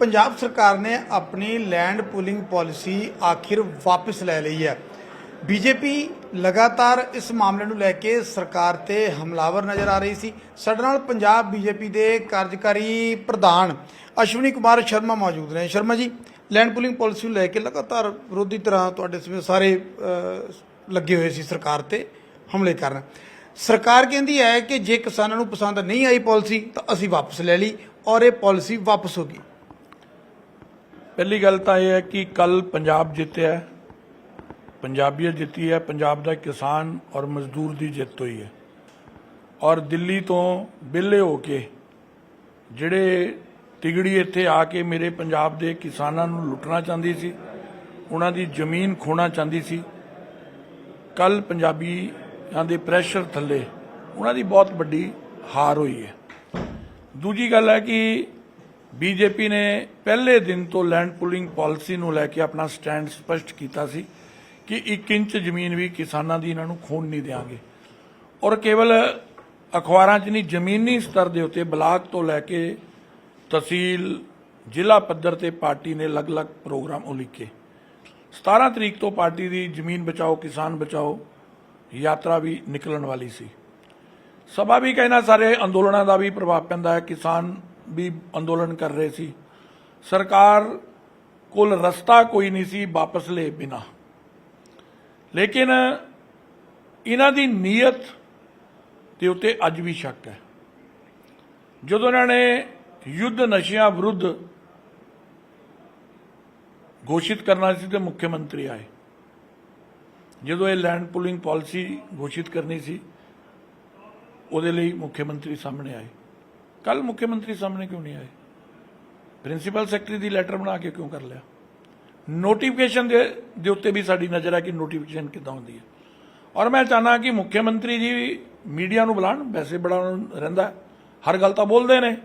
ਪੰਜਾਬ ਸਰਕਾਰ ਨੇ ਆਪਣੀ ਲੈਂਡ ਪੂਲਿੰਗ ਪਾਲਿਸੀ ਆਖਿਰ ਵਾਪਸ ਲੈ ਲਈ ਹੈ। ਬੀਜੇਪੀ ਲਗਾਤਾਰ ਇਸ ਮਾਮਲੇ ਨੂੰ ਲੈ ਕੇ ਸਰਕਾਰ ਤੇ ਹਮਲਾਵਰ ਨਜ਼ਰ ਆ ਰਹੀ ਸੀ। ਸਾਡੇ ਨਾਲ ਪੰਜਾਬ ਬੀਜੇਪੀ ਦੇ ਕਾਰਜਕਾਰੀ ਪ੍ਰਧਾਨ ਅਸ਼ਵਨੀ ਕੁਮਾਰ ਸ਼ਰਮਾ ਮੌਜੂਦ ਨੇ। Sharma ji land pooling policy ਨੂੰ ਲੈ ਕੇ ਲਗਾਤਾਰ ਵਿਰੋਧੀ ਤਰ੍ਹਾਂ ਤੁਹਾਡੇ ਸਮੇਂ ਸਾਰੇ ਲੱਗੇ ਹੋਏ ਸੀ ਸਰਕਾਰ ਤੇ ਹਮਲੇ ਕਰਨ। ਸਰਕਾਰ ਕਹਿੰਦੀ ਹੈ ਕਿ ਜੇ ਕਿਸਾਨਾਂ ਨੂੰ ਪਸੰਦ ਨਹੀਂ ਆਈ ਪਾਲਿਸੀ ਤਾਂ ਅਸੀਂ ਵਾਪਸ ਲੈ ਲਈ ਔਰ ਇਹ ਪਾਲਿਸੀ ਵਾਪਸ ਹੋ ਗਈ। ਪਹਿਲੀ ਗੱਲ ਤਾਂ ਇਹ ਹੈ ਕਿ ਕੱਲ ਪੰਜਾਬ ਜਿੱਤਿਆ ਪੰਜਾਬੀਅਤ ਜਿੱਤੀ ਹੈ, ਪੰਜਾਬ ਦਾ ਕਿਸਾਨ ਔਰ ਮਜ਼ਦੂਰ ਦੀ ਜਿੱਤ ਹੋਈ ਹੈ। ਔਰ ਦਿੱਲੀ ਤੋਂ ਬਿੱਲੇ ਹੋ ਕੇ ਜਿਹੜੇ ਤਿਗੜੀ ਇੱਥੇ ਆ ਕੇ ਮੇਰੇ ਪੰਜਾਬ ਦੇ ਕਿਸਾਨਾਂ ਨੂੰ ਲੁੱਟਣਾ ਚਾਹੁੰਦੀ ਸੀ, ਉਹਨਾਂ ਦੀ ਜ਼ਮੀਨ ਖੋਣਾ ਚਾਹੁੰਦੀ ਸੀ, ਕੱਲ ਪੰਜਾਬੀਆਂ ਦੇ ਪ੍ਰੈਸ਼ਰ ਥੱਲੇ ਉਹਨਾਂ ਦੀ ਬਹੁਤ ਵੱਡੀ ਹਾਰ ਹੋਈ ਹੈ। ਦੂਜੀ ਗੱਲ ਹੈ ਕਿ ਬੀਜੇਪੀ ਨੇ ਪਹਿਲੇ ਦਿਨ ਤੋਂ ਲੈਂਡ ਪੁਲਿੰਗ ਪਾਲਿਸੀ ਨੂੰ ਲੈ ਕੇ ਆਪਣਾ ਸਟੈਂਡ ਸਪਸ਼ਟ ਕੀਤਾ ਸੀ ਕਿ 1 ਇੰਚ ਜ਼ਮੀਨ ਵੀ ਕਿਸਾਨਾਂ ਦੀ ਇਹਨਾਂ ਨੂੰ ਖੋਣ ਨਹੀਂ ਦੇਵਾਂਗੇ ਔਰ ਕੇਵਲ ਅਖਬਾਰਾਂ 'ਚ ਨਹੀਂ, ਜ਼ਮੀਨੀ ਸਤਰ ਦੇ ਉੱਤੇ ਬਲਾਕ ਤੋਂ ਲੈ ਕੇ ਤਹਿਸੀਲ, ਜ਼ਿਲ੍ਹਾ ਪੱਧਰ ਤੇ ਪਾਰਟੀ ਨੇ ਅਲੱਗ-ਅਲੱਗ ਪ੍ਰੋਗਰਾਮ ਉਲੀਕੇ। 17 ਤਰੀਕ ਤੋਂ ਪਾਰਟੀ ਦੀ ਜ਼ਮੀਨ ਬਚਾਓ, ਕਿਸਾਨ ਬਚਾਓ ਯਾਤਰਾ ਵੀ ਨਿਕਲਣ ਵਾਲੀ ਸੀ। ਸਭਾ ਵੀ ਕਹਿਣਾ ਸਾਰੇ ਅੰਦੋਲਨਾਂ ਦਾ ਵੀ ਪ੍ਰਭਾਵ ਪੈਂਦਾ ਹੈ, ਕਿਸਾਨ ਵੀ ਅੰਦੋਲਨ ਕਰ ਰਹੇ ਸੀ। ਸਰਕਾਰ ਕੋਲ ਰਸਤਾ ਕੋਈ ਨਹੀਂ ਸੀ ਵਾਪਸ ਲਏ ਬਿਨਾ। ਲੇਕਿਨ ਇਹਨਾਂ ਦੀ ਨੀਅਤ ਦੇ ਉੱਤੇ ਅੱਜ ਵੀ ਸ਼ੱਕ ਹੈ। ਜਦੋਂ ਇਹਨਾਂ ਨੇ ਯੁੱਧ ਨਸ਼ਿਆਂ ਵਿਰੁੱਧ ਘੋਸ਼ਿਤ ਕਰਨਾ ਸੀ ਤੇ ਮੁੱਖ ਮੰਤਰੀ ਆਏ। ਜਦੋਂ ਇਹ ਲੈਂਡ ਪੁਲਿੰਗ ਪਾਲਿਸੀ ਘੋਸ਼ਿਤ ਕਰਨੀ ਸੀ, ਉਹਦੇ ਲਈ ਮੁੱਖ ਮੰਤਰੀ ਸਾਹਮਣੇ ਆਏ। ਕੱਲ ਮੁੱਖ ਮੰਤਰੀ ਸਾਹਮਣੇ ਕਿਉਂ ਨਹੀਂ ਆਏ? ਪ੍ਰਿੰਸੀਪਲ ਸੈਕਟਰੀ ਦੀ ਲੈਟਰ ਬਣਾ ਕੇ ਕਿਉਂ ਕਰ ਲਿਆ? ਨੋਟੀਫਿਕੇਸ਼ਨ ਦੇ ਦੇ ਉੱਤੇ ਵੀ ਸਾਡੀ ਨਜ਼ਰ ਹੈ ਕਿ ਨੋਟੀਫਿਕੇਸ਼ਨ ਕਿੱਦਾਂ ਹੁੰਦੀ ਹੈ। ਔਰ ਮੈਂ ਚਾਹਨਾ ਕਿ ਮੁੱਖ ਮੰਤਰੀ ਜੀ ਮੀਡੀਆ ਨੂੰ ਬੁਲਾਣ ਵੈਸੇ ਬੜਾ ਰਹਿੰਦਾ ਹਰ ਗੱਲ ਤਾਂ ਬੋਲਦੇ ਨੇ।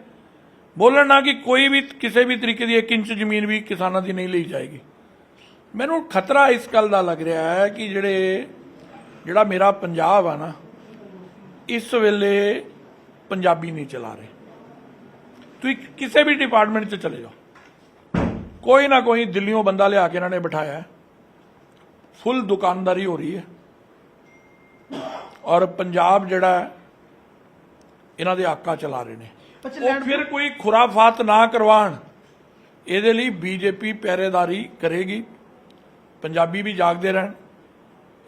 ਬੋਲਣ ਨਾ ਕਿ ਕੋਈ ਵੀ, ਕਿਸੇ ਵੀ ਤਰੀਕੇ ਦੀ 1 ਇੰਚ ਜ਼ਮੀਨ ਵੀ ਕਿਸਾਨਾਂ ਦੀ ਨਹੀਂ ਲਈ ਜਾਏਗੀ। ਮੈਨੂੰ ਖਤਰਾ ਇਸ ਗੱਲ ਦਾ ਲੱਗ ਰਿਹਾ ਹੈ ਕਿ ਜਿਹੜੇ, ਜਿਹੜਾ ਮੇਰਾ ਪੰਜਾਬ ਆ ਨਾ, ਇਸ ਵੇਲੇ ਪੰਜਾਬੀ ਨਹੀਂ ਚਲਾ ਰਹੇ। ਤੁਸੀਂ ਕਿਸੇ ਵੀ ਡਿਪਾਰਟਮੈਂਟ 'ਚ ਚਲੇ ਜਾਓ। ਕੋਈ ਨਾ ਕੋਈ ਦਿੱਲੀੋਂ ਬੰਦਾ ਲਿਆ ਕੇ ਇਹਨਾਂ ਨੇ ਬਿਠਾਇਆ ਹੈ। ਫੁੱਲ ਦੁਕਾਨਦਾਰੀ ਹੋ ਰਹੀ ਹੈ। ਔਰ ਪੰਜਾਬ ਜਿਹੜਾ ਇਹਨਾਂ ਦੇ ਆਕਾ ਚਲਾ ਰਹੇ ਨੇ। ਉਹ ਫਿਰ ਕੋਈ ਖੁਰਾਫਾਤ ਨਾ ਕਰਵਾਣ ਇਹਦੇ ਲਈ ਬੀਜੇਪੀ ਪਹਿਰੇਦਾਰੀ ਕਰੇਗੀ। ਪੰਜਾਬੀ ਵੀ ਜਾਗਦੇ ਰਹਿਣ।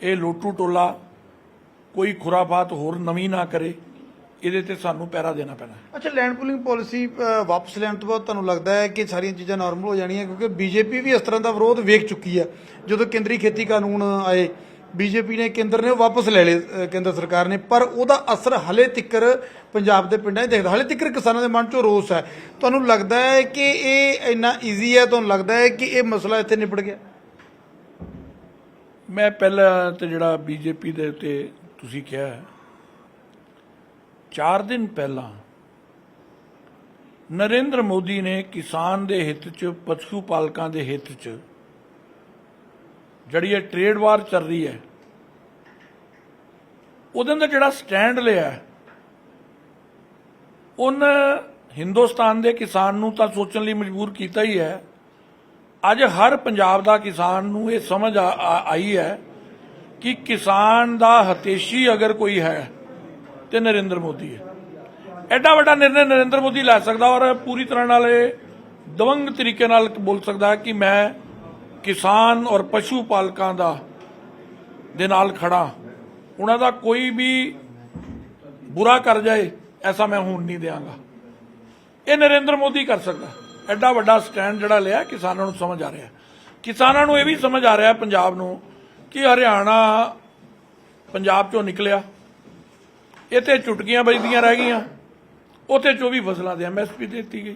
ਇਹ ਲੋਟੂ ਟੋਲਾ ਕੋਈ ਖੁਰਾਫਾਤ ਹੋਰ ਨਵੀਂ ਨਾ ਕਰੇ। ਇਹਦੇ ਤੇ ਸਾਨੂੰ ਪਹਿਰਾ ਦੇਣਾ ਪੈਣਾ। ਅੱਛਾ ਲੈਂਡ ਪੂਲਿੰਗ ਪਾਲਿਸੀ ਵਾਪਸ ਲੈਣ ਤੋਂ ਬਾਅਦ ਤੁਹਾਨੂੰ ਲੱਗਦਾ ਹੈ ਕਿ ਸਾਰੀਆਂ ਚੀਜ਼ਾਂ ਨਾਰਮਲ ਹੋ ਜਾਣੀਆਂ ਕਿਉਂਕਿ ਬੀਜੇਪੀ ਵੀ ਇਸ ਤਰ੍ਹਾਂ ਦਾ ਵਿਰੋਧ ਵੇਖ ਚੁੱਕੀ ਹੈ। ਜਦੋਂ ਕੇਂਦਰੀ ਖੇਤੀ ਕਾਨੂੰਨ ਆਏ ਬੀਜੇਪੀ ਨੇ ਕੇਂਦਰ ਨੇ ਵਾਪਸ ਲੈ ਲਏ ਕੇਂਦਰ ਸਰਕਾਰ ਨੇ। ਪਰ ਉਹਦਾ ਅਸਰ ਹਲੇ ਤਿੱਕਰ ਪੰਜਾਬ ਦੇ ਪਿੰਡਾਂ 'ਚ ਦਿਖਦਾ। ਹਲੇ ਤਿੱਕਰ ਕਿਸਾਨਾਂ ਦੇ ਮਨ 'ਚੋਂ ਰੋਸ ਹੈ। ਤੁਹਾਨੂੰ ਲੱਗਦਾ ਹੈ ਕਿ ਇਹ ਇੰਨਾ ਈਜ਼ੀ ਹੈ? ਤੁਹਾਨੂੰ ਲੱਗਦਾ ਹੈ ਕਿ ਇਹ ਮਸਲਾ ਇੱਥੇ ਨਿਪਟ ਗਿਆ? ਮੈਂ ਪਹਿਲਾਂ ਤੇ ਜਿਹੜਾ ਬੀਜੇਪੀ ਦੇ ਉੱਤੇ ਤੁਸੀਂ ਕਿਹਾ ਹੈ, ਚਾਰ ਦਿਨ ਪਹਿਲਾਂ ਨਰਿੰਦਰ ਮੋਦੀ ਨੇ ਕਿਸਾਨ ਦੇ ਹਿੱਤ 'ਚ ਪਸ਼ੂ ਪਾਲਕਾਂ ਦੇ ਹਿੱਤ 'ਚ ਜਿਹੜੀ ਇਹ ਟ੍ਰੇਡ ਵਾਰ ਚੱਲ ਰਹੀ ਹੈ ਉਹਦੇ ਅੰਦਰ ਜਿਹੜਾ ਸਟੈਂਡ ਲਿਆ ਹੈ, ਉਹਨ ਹਿੰਦੁਸਤਾਨ ਦੇ ਕਿਸਾਨ ਨੂੰ ਤਾਂ ਸੋਚਣ ਲਈ ਮਜਬੂਰ ਕੀਤਾ ਹੀ ਹੈ। ਅੱਜ ਹਰ ਪੰਜਾਬ ਦਾ ਕਿਸਾਨ ਨੂੰ ਇਹ ਸਮਝ ਆਈ ਹੈ ਕਿ ਕਿਸਾਨ ਦਾ ਹਤੇਸ਼ੀ ਅਗਰ ਕੋਈ ਹੈ ਤੇ ਨਰਿੰਦਰ ਮੋਦੀ ਹੈ। ਐਡਾ ਵੱਡਾ ਨਿਰਣੈ ਨਰਿੰਦਰ ਮੋਦੀ ਲੈ ਸਕਦਾ ਔਰ ਪੂਰੀ ਤਰ੍ਹਾਂ ਨਾਲ ਇਹ ਦਵੰਗ ਤਰੀਕੇ ਨਾਲ ਬੋਲ ਸਕਦਾ ਕਿ ਮੈਂ ਕਿਸਾਨ ਔਰ ਪਸ਼ੂ ਪਾਲਕਾਂ ਦਾ ਦੇ ਨਾਲ ਖੜਾ। ਉਹਨਾਂ ਦਾ ਕੋਈ ਵੀ ਬੁਰਾ ਕਰ ਜਾਏ, ਐਸਾ ਮੈਂ ਹੁਣ ਨਹੀਂ ਦਿਆਂਗਾ। ਇਹ ਨਰਿੰਦਰ ਮੋਦੀ ਕਰ ਸਕਦਾ। ਐਡਾ ਵੱਡਾ ਸਟੈਂਡ ਜਿਹੜਾ ਲਿਆ, ਕਿਸਾਨਾਂ ਨੂੰ ਸਮਝ ਆ ਰਿਹਾ। ਕਿਸਾਨਾਂ ਨੂੰ ਇਹ ਵੀ ਸਮਝ ਆ ਰਿਹਾ ਪੰਜਾਬ ਨੂੰ ਕਿ ਹਰਿਆਣਾ ਪੰਜਾਬ ਚੋਂ ਨਿਕਲਿਆ। ਇੱਥੇ ਚੁਟਕੀਆਂ ਵੱਜਦੀਆਂ ਰਹਿ ਗਈਆਂ। ਉੱਥੇ 24 ਫਸਲਾਂ ਦੇ ਐਮਐਸਪੀ ਦਿੱਤੀ ਗਈ।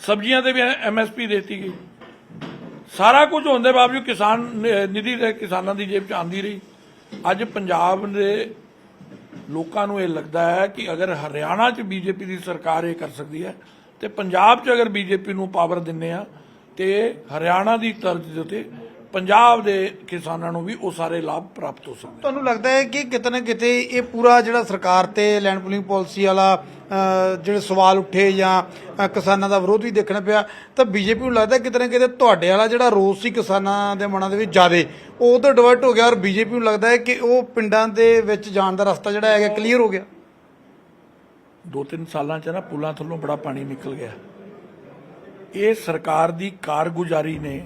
ਸਬਜ਼ੀਆਂ ਤੇ ਵੀ ਐਮਐਸਪੀ ਦਿੱਤੀ ਗਈ। ਸਾਰਾ ਕੁਝ ਹੋਣ ਦੇ ਬਾਵਜੂਦ ਕਿਸਾਨ ਨਿਧੀ ਤੇ ਕਿਸਾਨਾਂ ਦੀ ਜੇਬ ਚ ਆਂਦੀ ਰਹੀ। ਅੱਜ ਪੰਜਾਬ ਦੇ ਲੋਕਾਂ ਨੂੰ ਇਹ ਲੱਗਦਾ ਹੈ ਕਿ ਅਗਰ ਹਰਿਆਣਾ 'ਚ ਬੀਜੇਪੀ ਦੀ ਸਰਕਾਰ ਇਹ ਕਰ ਸਕਦੀ ਹੈ, ਤੇ ਪੰਜਾਬ 'ਚ ਅਗਰ ਬੀਜੇਪੀ ਨੂੰ ਪਾਵਰ ਦਿੰਨੇ ਆ, ਤੇ ਹਰਿਆਣਾ ਦੀ ਤਰਜ਼ ਦੇ ਉੱਤੇ ਪੰਜਾਬ ਦੇ ਕਿਸਾਨਾਂ ਨੂੰ ਵੀ ਉਹ ਸਾਰੇ ਲਾਭ ਪ੍ਰਾਪਤ ਹੋ ਸਕਦੇ ਤੁਹਾਨੂੰ ਲੱਗਦਾ ਹੈ ਕਿ ਕਿਤੇ ਨਾ ਕਿਤੇ ਇਹ ਪੂਰਾ ਜਿਹੜਾ ਸਰਕਾਰ ਤੇ ਲੈਂਡ ਪੂਲਿੰਗ ਪਾਲਿਸੀ ਵਾਲਾ ਜਿਹੜੇ ਸਵਾਲ ਉੱਠੇ ਜਾਂ ਕਿਸਾਨਾਂ ਦਾ ਵਿਰੋਧ ਵੀ ਦੇਖਣਾ ਪਿਆ ਤਾਂ ਬੀਜੇਪੀ ਨੂੰ ਲੱਗਦਾ ਕਿਤੇ ਨਾ ਕਿਤੇ ਤੁਹਾਡੇ ਵਾਲਾ ਜਿਹੜਾ ਰੋਸ ਸੀ ਕਿਸਾਨਾਂ ਦੇ ਮਨਾਂ ਦੇ ਵਿੱਚ ਜ਼ਿਆਦੇ ਉਹ ਤਾਂ ਡਿਵਰਟ ਹੋ ਗਿਆ ਔਰ ਬੀਜੇਪੀ ਨੂੰ ਲੱਗਦਾ ਹੈ ਕਿ ਉਹ ਪਿੰਡਾਂ ਦੇ ਵਿੱਚ ਜਾਣ ਦਾ ਰਸਤਾ ਜਿਹੜਾ ਹੈਗਾ ਕਲੀਅਰ ਹੋ ਗਿਆ। ਦੋ ਤਿੰਨ ਸਾਲਾਂ 'ਚ ਨਾ ਪੁਲਾਂ ਥੱਲੋਂ ਬੜਾ ਪਾਣੀ ਨਿਕਲ ਗਿਆ। ਇਹ ਸਰਕਾਰ ਦੀ ਕਾਰਗੁਜ਼ਾਰੀ ਨੇ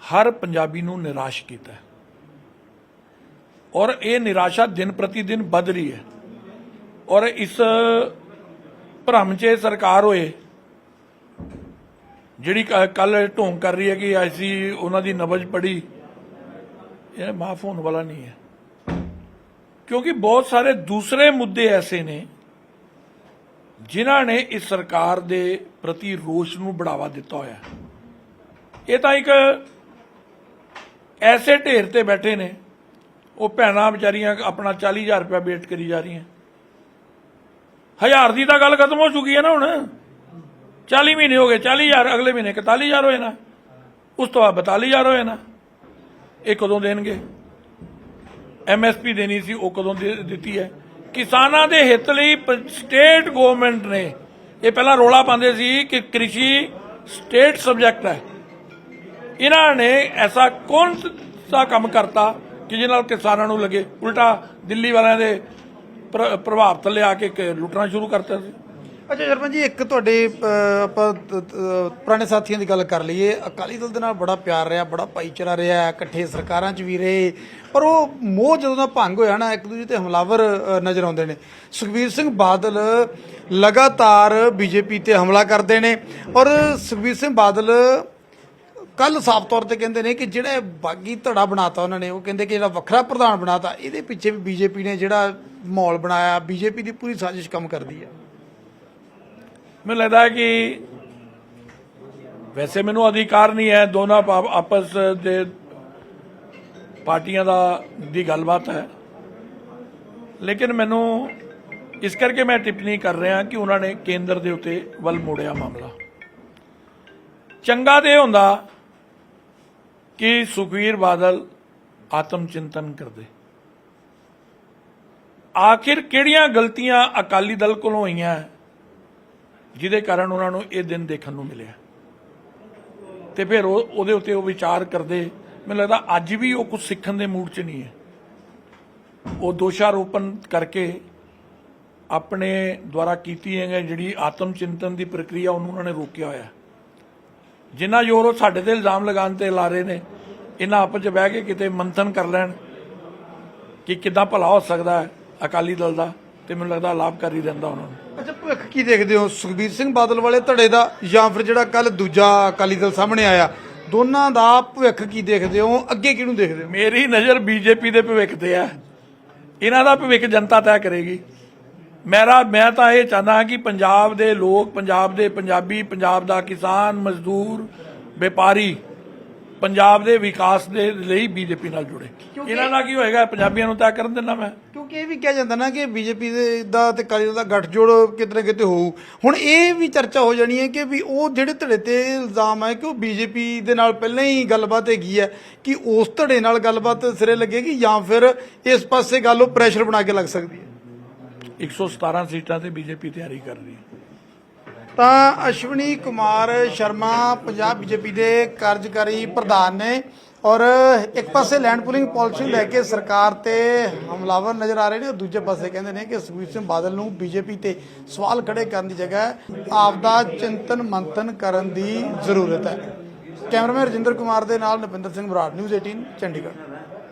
ਹਰ ਪੰਜਾਬੀ ਨੂੰ ਨਿਰਾਸ਼ ਕੀਤਾ ਹੈ। ਔਰ ਇਹ ਨਿਰਾਸ਼ਾ ਦਿਨ ਪ੍ਰਤੀ ਦਿਨ ਵੱਧ ਰਹੀ ਹੈ। ਔਰ ਇਸ ਭ੍ਰਮ 'ਚ ਸਰਕਾਰ ਹੋਏ, ਜਿਹੜੀ ਕੱਲ ਢੋਂਗ ਕਰ ਰਹੀ ਹੈ ਕਿ ਅਸੀਂ ਉਹਨਾਂ ਦੀ ਨਬਜ ਪੜੀ ਇਹ ਮਾਫ ਹੋਣ ਵਾਲਾ ਨਹੀਂ ਹੈ। ਕਿਉਂਕਿ ਬਹੁਤ ਸਾਰੇ ਦੂਸਰੇ ਮੁੱਦੇ ਐਸੇ ਨੇ, ਜਿਨ੍ਹਾਂ ਨੇ ਇਸ ਸਰਕਾਰ ਦੇ ਪ੍ਰਤੀ ਰੋਸ਼ ਨੂੰ ਬੜਾਵਾ ਦਿੱਤਾ ਹੋਇਆ ਇਹ ਤਾਂ ਇੱਕ ਐਸੇ ਢੇਰ ਤੇ ਬੈਠੇ ਨੇ, ਉਹ ਭੈਣਾਂ ਵਿਚਾਰੀਆਂ ਆਪਣਾ 40000 ਰੁਪਇਆ ਵੇਟ ਕਰੀ ਜਾ ਰਹੀਆਂ। ਹਜ਼ਾਰ ਦੀ ਤਾਂ ਗੱਲ ਖਤਮ ਹੋ ਚੁੱਕੀ ਹੈ ਨਾ ਹੁਣ। 40 ਮਹੀਨੇ ਹੋ ਗਏ 40000 ਅਗਲੇ ਮਹੀਨੇ 41000 ਹੋਏ ਨਾ ਉਸ ਤੋਂ ਬਾਅਦ 42000 ਹੋਏ ਨਾ ਇਹ ਕਦੋਂ ਦੇਣਗੇ? ਐਮਐਸਪੀ ਦੇਣੀ ਸੀ, ਉਹ ਕਦੋਂ ਦੇ- ਦਿੱਤੀ ਹੈ? ਕਿਸਾਨਾਂ ਦੇ ਹਿੱਤ ਲਈ ਸਟੇਟ ਗਵਰਨਮੈਂਟ ਨੇ, ਇਹ ਪਹਿਲਾਂ ਰੋਲਾ ਪਾਉਂਦੇ ਸੀ ਕਿ ਕ੍ਰਿਸ਼ੀ ਸਟੇਟ ਸਬਜੈਕਟ ਹੈ। ਇਹਨਾਂ ਨੇ ਐਸਾ ਕੌਣ ਸਾ ਕੰਮ ਕਰਤਾ ਕਿ ਜਿਹਦੇ ਨਾਲ ਕਿਸਾਨਾਂ ਨੂੰ ਲੱਗੇ? ਉਲਟਾ ਦਿੱਲੀ ਵਾਲਿਆਂ ਦੇ ਪ੍ਰ- ਪ੍ਰਭਾਵ ਥੱਲੇ ਆ ਕੇ ਲੁੱਟਣਾ ਸ਼ੁਰੂ ਕਰਤਾ ਸੀ। ਅੱਛਾ ਸ਼ਰਮਨ ਜੀ, ਇੱਕ ਤੁਹਾਡੇ ਆਪਾਂ ਪੁਰਾਣੇ ਸਾਥੀਆਂ ਦੀ ਗੱਲ ਕਰ ਲਈਏ। ਅਕਾਲੀ ਦਲ ਦੇ ਨਾਲ ਬੜਾ ਪਿਆਰ ਰਿਹਾ, ਬੜਾ ਭਾਈਚਾਰਾ ਰਿਹਾ, ਇਕੱਠੇ ਸਰਕਾਰਾਂ 'ਚ ਵੀ ਰਹੇ। ਪਰ ਉਹ ਮੋਹ ਜਦੋਂ ਦਾ ਭੰਗ ਹੋਇਆ ਨਾ, ਇੱਕ ਦੂਜੇ ਤੇ ਹਮਲਾਵਰ ਨਜ਼ਰ ਆਉਂਦੇ ਨੇ। ਸੁਖਬੀਰ ਸਿੰਘ ਬਾਦਲ ਲਗਾਤਾਰ ਬੀਜੇਪੀ ਤੇ ਹਮਲਾ ਕਰਦੇ ਨੇ ਔਰ ਸੁਖਬੀਰ ਸਿੰਘ ਬਾਦਲ ਕੱਲ ਸਾਫ਼ ਤੌਰ ਤੇ ਕਹਿੰਦੇ ਨੇ ਕਿ ਜਿਹੜਾ ਬਾਗੀ ਧੜਾ ਬਣਾਤਾ ਉਹਨਾਂ ਨੇ, ਉਹ ਕਹਿੰਦੇ ਕਿ ਜਿਹੜਾ ਵੱਖਰਾ ਪ੍ਰਧਾਨ ਬਣਾਤਾ, ਇਹਦੇ ਪਿੱਛੇ ਵੀ ਬੀਜੇਪੀ ਨੇ ਜਿਹੜਾ ਮਾਹੌਲ ਬਣਾਇਆ, ਬੀਜੇਪੀ ਦੀ ਪੂਰੀ ਸਾਜ਼ਿਸ਼ ਕੰਮ ਕਰਦੀ ਹੈ ਮੈਨੂੰ ਲੱਗਦਾ ਕਿ ਵੈਸੇ ਮੈਨੂੰ ਅਧਿਕਾਰ ਨਹੀਂ ਹੈ, ਦੋਨਾਂ ਪਾ- ਆਪਸ ਦੇ ਪਾਰਟੀਆਂ ਦਾ ਦੀ ਗੱਲਬਾਤ ਹੈ। ਲੇਕਿਨ ਮੈਨੂੰ ਇਸ ਕਰਕੇ ਮੈਂ ਟਿੱਪਣੀ ਕਰ ਰਿਹਾ ਕਿ ਉਹਨਾਂ ਨੇ ਕੇਂਦਰ ਦੇ ਉੱਤੇ ਵੱਲ ਮੋੜਿਆ ਮਾਮਲਾ। ਚੰਗਾ ਤੇ ਇਹ ਹੁੰਦਾ ਕਿ ਸੁਖਵੀਰ ਬਾਦਲ ਆਤਮ ਚਿੰਤਨ ਕਰਦੇ? ਆਖਿਰ ਕਿਹੜੀਆਂ ਗਲਤੀਆਂ ਅਕਾਲੀ ਦਲ ਕੋਲੋਂ ਹੋਈਆਂ? ਜਿਹਦੇ ਕਾਰਨ ਉਹਨਾਂ ਨੂੰ ਇਹ ਦਿਨ ਦੇਖਣ ਨੂੰ ਮਿਲਿਆ। ਤੇ ਫਿਰ ਉਹ, ਉਹਦੇ ਉੱਤੇ ਉਹ ਵਿਚਾਰ ਕਰਦੇ। ਮੈਨੂੰ ਲੱਗਦਾ ਅੱਜ ਵੀ ਉਹ ਕੁਝ ਸਿੱਖਣ ਦੇ ਮੂਡ 'ਚ ਨਹੀਂ ਹੈ। ਉਹ ਦੋਸ਼ਾਰੋਪਣ ਕਰਕੇ ਆਪਣੇ ਦੁਆਰਾ ਕੀਤੀ ਹੈ ਜਿਹੜੀ ਆਤਮ ਚਿੰਤਨ ਦੀ ਪ੍ਰਕਿਰਿਆ ਉਹਨੂੰ ਉਹਨਾਂ ਨੇ ਰੋਕਿਆ ਹੋਇਆ। ਜਿੰਨਾ ਜ਼ੋਰ ਉਹ ਸਾਡੇ ਤੇ ਇਲਜ਼ਾਮ ਲਗਾਉਣ ਤੇ ਲਾ ਰਹੇ ਨੇ ਇਹਨਾਂ ਆਪਸ 'ਚ ਬਹਿ ਕੇ ਕਿਤੇ ਮੰਥਨ ਕਰ ਲੈਣ ਕਿ ਕਿੱਦਾਂ ਭਲਾ ਹੋ ਸਕਦਾ ਹੈ ਅਕਾਲੀ ਦਲ ਦਾ ਤੇ ਮੈਨੂੰ ਲੱਗਦਾ ਲਾਭਕਾਰੀ ਰਹਿੰਦਾ ਉਹਨਾਂ ਨੂੰ। ਅੱਛਾ ਭਵਿੱਖ ਕੀ ਦੇਖਦੇ ਹੋ? ਸੁਖਬੀਰ ਸਿੰਘ ਬਾਦਲ ਵਾਲੇ ਧੜੇ ਦਾ ਜਾਂ ਫਿਰ ਜਿਹੜਾ ਕੱਲ ਦੂਜਾ ਅਕਾਲੀ ਦਲ ਸਾਹਮਣੇ ਆਇਆ ਦੋਨਾਂ ਦਾ ਭਵਿੱਖ ਕੀ ਦੇਖਦੇ ਹੋ? ਅੱਗੇ ਕਿਹਨੂੰ ਦੇਖਦੇ ਹੋ? ਮੇਰੀ ਨਜ਼ਰ ਬੀਜੇਪੀ ਦੇ ਭਵਿੱਖ ਤੇ ਹੈ। ਇਹਨਾਂ ਦਾ ਭਵਿੱਖ ਜਨਤਾ ਤੈਅ ਕਰੇਗੀ। ਮੇਰਾ ਮੈਂ ਤਾਂ ਇਹ ਚਾਹੁੰਦਾ ਹਾਂ ਕਿ ਪੰਜਾਬ ਦੇ ਲੋਕ ਪੰਜਾਬ ਦੇ ਪੰਜਾਬੀ ਪੰਜਾਬ ਦਾ ਕਿਸਾਨ ਮਜ਼ਦੂਰ ਵਪਾਰੀ ਪੰਜਾਬ ਦੇ ਵਿਕਾਸ ਦੇ ਲਈ ਬੀਜੇਪੀ ਨਾਲ ਜੁੜੇ। ਇਹਨਾਂ ਦਾ ਕੀ ਹੋਏਗਾ? ਪੰਜਾਬੀਆਂ ਨੂੰ ਤੈਅ ਕਰਨ ਦੇਣਾ ਮੈਂ। ਕਿਉਂਕਿ ਇਹ ਵੀ ਕਿਹਾ ਜਾਂਦਾ ਨਾ ਕਿ ਬੀਜੇਪੀ ਦੇ ਦਾ ਤੇ ਦਲ ਦਾ ਗੱਠਜੋੜ ਕਿਤੇ ਨਾ ਕਿਤੇ ਹੋਊ। ਹੁਣ ਇਹ ਵੀ ਚਰਚਾ ਹੋ ਜਾਣੀ ਹੈ ਕਿ ਵੀ ਉਹ ਜਿਹੜੇ ਧੜੇ ਤੇ ਇਲਜ਼ਾਮ ਹੈ ਕਿ ਉਹ ਬੀਜੇਪੀ ਦੇ ਨਾਲ ਪਹਿਲਾਂ ਹੀ ਗੱਲਬਾਤ ਹੈਗੀ ਹੈ ਕਿ ਉਸ ਧੜੇ ਨਾਲ ਗੱਲਬਾਤ ਸਿਰੇ ਲੱਗੇਗੀ ਜਾਂ ਫਿਰ ਇਸ ਪਾਸੇ ਗੱਲ ਉਹ ਪ੍ਰੈਸ਼ਰ ਬਣਾ ਕੇ ਲੱਗ ਸਕਦੀ ਹੈ। 117 ਸੀਟਾਂ ਤੇ ਬੀਜੇਪੀ ਤਿਆਰੀ ਕਰ ਰਹੀ ਹੈ। ਤਾਂ ਅਸ਼ਵਨੀ ਕੁਮਾਰ ਸ਼ਰਮਾ ਪੰਜਾਬ ਬੀਜੇਪੀ ਦੇ ਕਾਰਜਕਾਰੀ ਪ੍ਰਧਾਨ ਨੇ ਔਰ ਇੱਕ ਪਾਸੇ ਲੈਂਡ ਪੂਲਿੰਗ ਪਾਲਿਸੀ ਲੈ ਕੇ ਸਰਕਾਰ ਤੇ ਹਮਲਾਵਰ ਨਜ਼ਰ ਆ ਰਹੇ ਨੇ, ਔਰ ਦੂਜੇ ਪਾਸੇ ਕਹਿੰਦੇ ਨੇ ਕਿ ਸੁਖਬੀਰ ਸਿੰਘ ਬਾਦਲ ਨੂੰ ਬੀਜੇਪੀ ਤੇ ਸਵਾਲ ਖੜੇ ਕਰਨ ਦੀ ਜਗ੍ਹਾ ਆਪਦਾ ਚਿੰਤਨ ਮੰਥਨ ਕਰਨ ਦੀ ਜ਼ਰੂਰਤ ਹੈ। ਕੈਮਰਾਮੈਨ ਰਜਿੰਦਰ ਕੁਮਾਰ ਦੇ ਨਾਲ ਨਵਿੰਦਰ ਸਿੰਘ ਬਰਾੜ, ਨਿਊਜ਼ 18 ਚੰਡੀਗੜ੍ਹ।